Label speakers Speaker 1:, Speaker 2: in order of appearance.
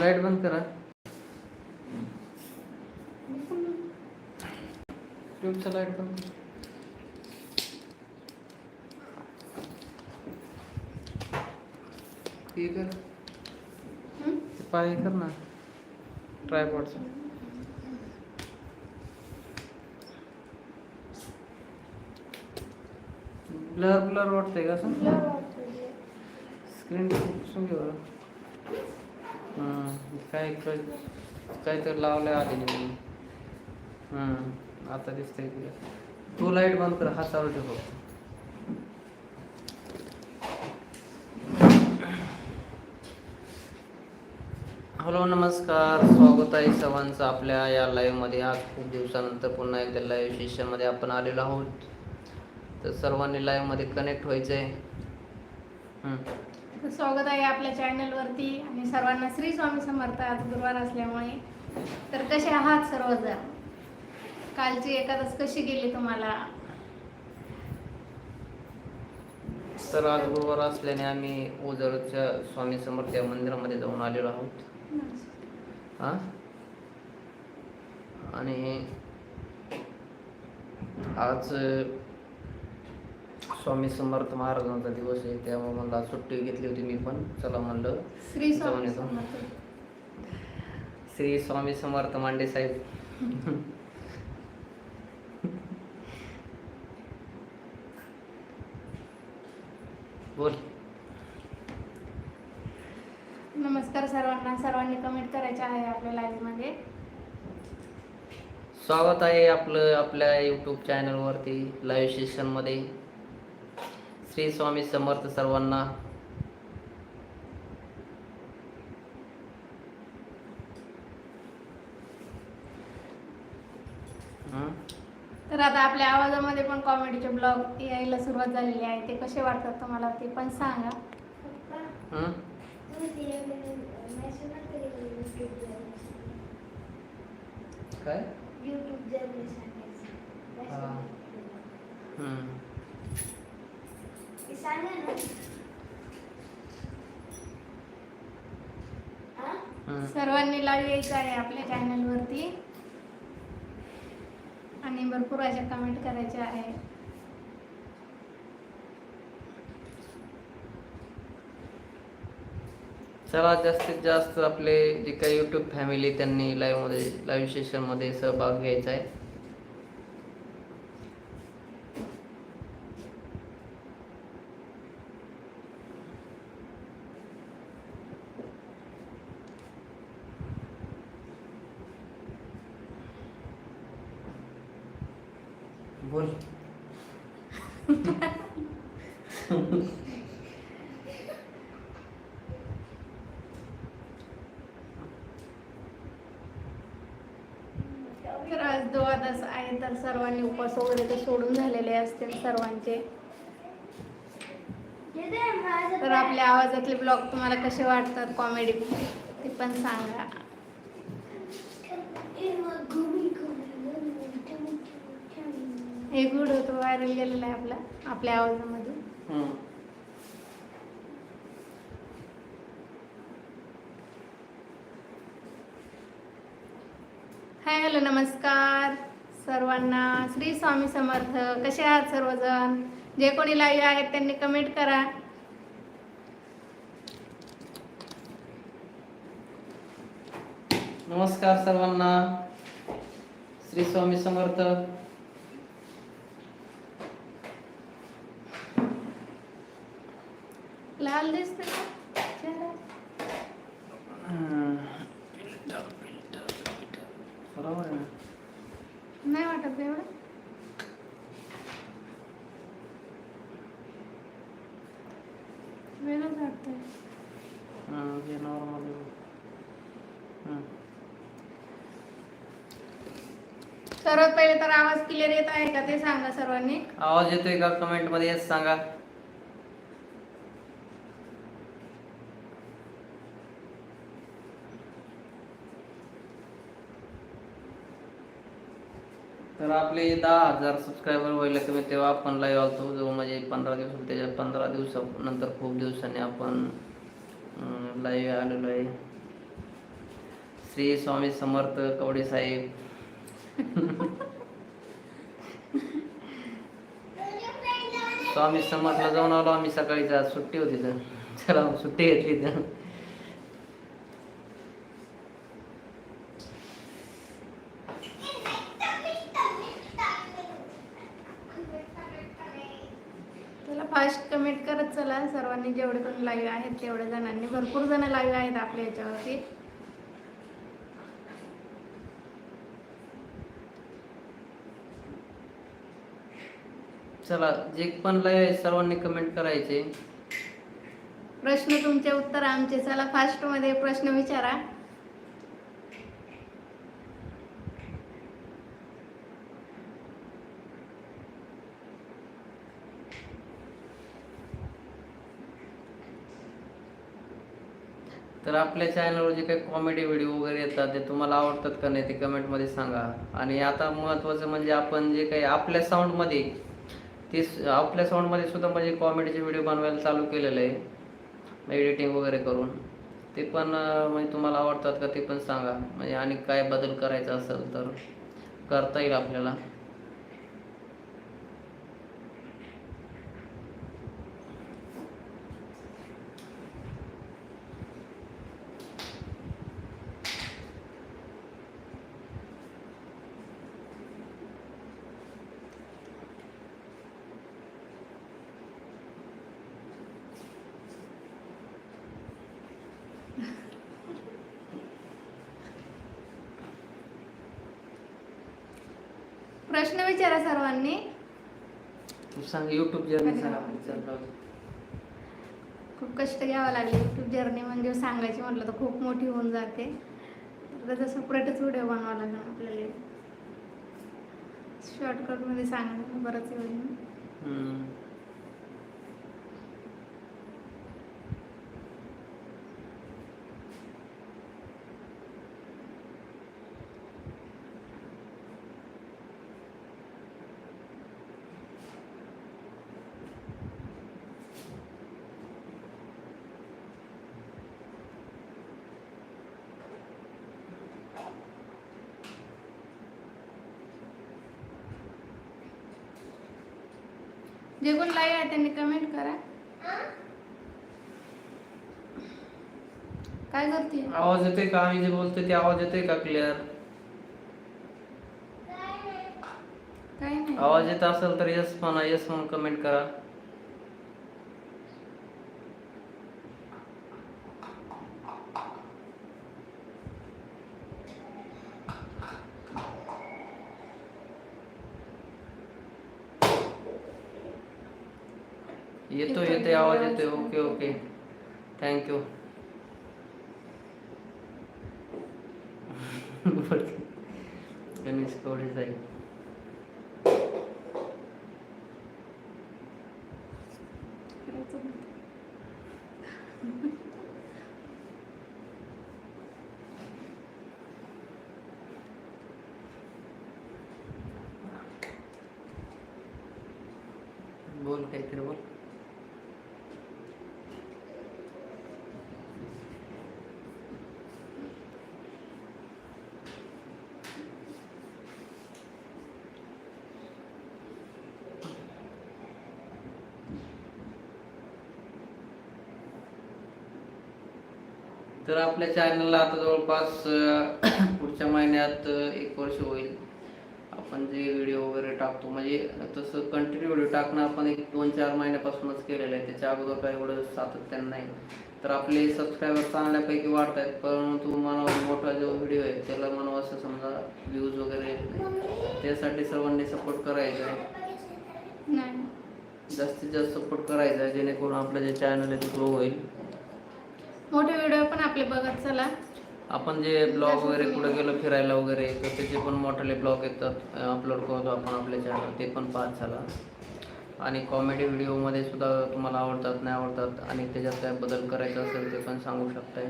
Speaker 1: Light बंद करा। ट्यूबचं light बंद करा. हे कर।
Speaker 2: हं?
Speaker 1: ते पाय कर ना ट्रायपॉडचं ब्लर ब्लर वाटतंय का असं स्क्रीन पुसून घे बरं हां काय काय काहीतरी लावलं आधी मी. आता दिसतंय तुला. तू लाइट बंद कर हातावर ठेव हॅलो नमस्कार. स्वागत आहे सर्वांचं आपल्या या लाईव्हमध्ये आज खूप दिवसानंतर पुन्हा एकदा लाईव्ह सेशनमध्ये आपण आलेलो आहोत. तर सर्वांनी लाईव्हमध्ये कनेक्ट व्हायचं आहे
Speaker 2: स्वागत आहे आपल्या चॅनलवरती आणि सर्वांना श्री स्वामी समर्थ आज गुरुवार असल्यामुळे. तर कसे आहात सर्वजण? कालची एकादश कशी गेली तुम्हाला?
Speaker 1: तर आज गुरुवार असल्याने आम्ही ओझरच्या स्वामी समर्थ या मंदिरामध्ये जाऊन आलेलो आहोत. हा? आणि आज स्वामी समर्थ महाराजांचा दिवस आहे त्यामुळे मला सुट्टी घेतली होती मी पण. चला म्हणलं
Speaker 2: श्री स्वामी. समर्थ.
Speaker 1: श्री स्वामी समर्थ मांडे साहेब. बोल.
Speaker 2: नमस्कार सर्वांना सर्वांनी कमेंट करायचे आहे आपल्या लाईव्हमध्ये.
Speaker 1: स्वागत आहे आपलं आपल्या यूट्यूब चॅनलवरती लाईव्ह सेशनमध्ये श्री स्वामी समर्थ सर्वांना हं?
Speaker 2: तर आता आपल्या आवाजामध्ये पण कॉमेडीचे ब्लॉग यायला सुरुवात झालेली आहे ते कसे वाटतात तुम्हाला ते पण सांगा
Speaker 1: हं? काय.
Speaker 2: सर्वांनी लाईव्ह यायचं आहे आपल्या चॅनलवरती आणि भरपूर अशा कमेंट करायच्या आहे
Speaker 1: चला जास्तीत जास्त आपले जे काही यूट्यूब फॅमिली त्यांनी लाईव्हमध्ये लाईव्ह सेशनमध्ये सहभाग घ्यायचा आहे. बोल.
Speaker 2: तर आज द्वादश आहे तर सर्वांनी उपवास वगैरे तर सोडून झालेले असतील सर्वांचे. तर आपल्या आवाजातले ब्लॉग तुम्हाला कसे वाटतात? कॉमेडी ते पण सांगा. एक व्हिडिओ तो व्हायरल गेलेला आहे आपला आपल्या आवाजामध्ये
Speaker 1: हं.
Speaker 2: हाय हॅलो नमस्कार सर्वांना. श्री स्वामी समर्थ कसे आहात सर्वजण? जे कोणी लाईव्ह आहेत त्यांनी कमेंट करा.
Speaker 1: नमस्कार सर्वांना. श्री स्वामी समर्थ. बरोबर आहे ना
Speaker 2: नाही वाटत एवढं वेगळंच वाटतंय
Speaker 1: हं, हे नॉर्मल हं.
Speaker 2: सर्वात पहिले तर आवाज क्लिअर येत आहे का ते सांगा सर्वांनी
Speaker 1: आवाज येतोय का कमेंटमध्ये येस सांगा तर आपले दहा हजार सबस्क्रायबर व्हायला कमी तेव्हा आपण लाईव्ह आलतो. जो म्हणजे पंधरा दिवस त्याच्या पंधरा दिवसानंतर खूप दिवसांनी आपण लाईव्ह आलेलो आहे. श्री स्वामी समर्थ कवडे साहेब. स्वामी समर्थला जाऊन आलो. आम्ही सकाळीच सुट्टी होती तर. चला सुट्टी घेतली तर
Speaker 2: त्याला फास्ट कमेंट करत सर्वांनी जेवढे पण लाईव्ह आहेत तेवढ्या जणांनी भरपूर जण लाईव्ह आहेत आपल्या याच्यावरती.
Speaker 1: चला जे पण लय आहे सर्वांनी कमेंट करायचे.
Speaker 2: प्रश्न तुमचे उत्तर आमचे. चला फास्टमध्ये प्रश्न विचारा.
Speaker 1: तर आपल्या चॅनलवर जे काही कॉमेडी व्हिडिओ वगैरे येतात ते तुम्हाला आवडतात का नाही ते कमेंटमध्ये सांगा. आणि आता महत्त्वाचं म्हणजे आपण जे काही आपल्या साऊंडमध्ये ते आपल्या साऊंडमध्ये सुद्धा म्हणजे कॉमेडीचे व्हिडिओ बनवायला चालू केलेलं आहे. एडिटिंग वगैरे करून. ते पण म्हणजे तुम्हाला आवडतात का ते पण सांगा. म्हणजे आणि काय बदल करायचा असेल तर करता येईल आपल्याला.
Speaker 2: प्रश्न विचारा सर्वांनी.
Speaker 1: तू सांग यूट्यूब जर्नी सांग आपली चल
Speaker 2: खूप कष्ट घ्यावं लागले. यूट्यूब जर्नी म्हणजे सांगायची म्हटलं तर खूप मोठी होऊन जाते. तर त्याचा सेपरेटच व्हिडिओ बनवावा लागणार आपल्याला. शॉर्टकटमध्ये सांगणं बरंच होईल
Speaker 1: हम्म.
Speaker 2: जे कोण लाईव्ह आहे त्यांनी कमेंट करा. काय करते?
Speaker 1: आवाज येतोय का? आम्ही जे बोलतोय ते आवाज येतोय का क्लिअर
Speaker 2: काय नाही.
Speaker 1: आवाज येत असेल तर यस म्हणा यस म्हणून कमेंट करा. येतोय येतोय आवाज येतोय. Okay okay. Thank you Ganesh Kawade साहेब
Speaker 2: करायचं नाही.
Speaker 1: बोल काहीतरी बोल तर आपल्या चॅनलला आता जवळपास पुढच्या महिन्यात एक वर्ष होईल. आपण जे व्हिडिओ वगैरे टाकतो म्हणजे तसं कंटिन्यू व्हिडिओ टाकणं आपण एक दोन चार महिन्यापासूनच केलेलं आहे. त्याच्या अगोदर काही एवढं सातत्यानं नाही. तर आपले सबस्क्रायबर चांगल्यापैकी वाढत आहेत. परंतु मला मोठा जो व्हिडिओ आहे त्याला मला असं समजा व्ह्यूज वगैरे येत नाही त्यासाठी सर्वांनी सपोर्ट करायचा आहे. जास्तीत जास्त सपोर्ट करायचा जेणेकरून आपलं जे चॅनल आहे ते ग्रो होईल.
Speaker 2: मोठे व्हिडिओ पण आपले बघत चला.
Speaker 1: आपण जे ब्लॉग वगैरे कुठं गेलो फिरायला वगैरे तर त्याचे पण मोठाले ब्लॉग येतात अपलोड करतो आपण आपल्या चॅनल ते पण पाहत झाला आणि कॉमेडी व्हिडिओमध्ये सुद्धा तुम्हाला आवडतात नाही आवडतात आणि त्याच्यात काय बदल करायचा असेल ते पण सांगू शकताय.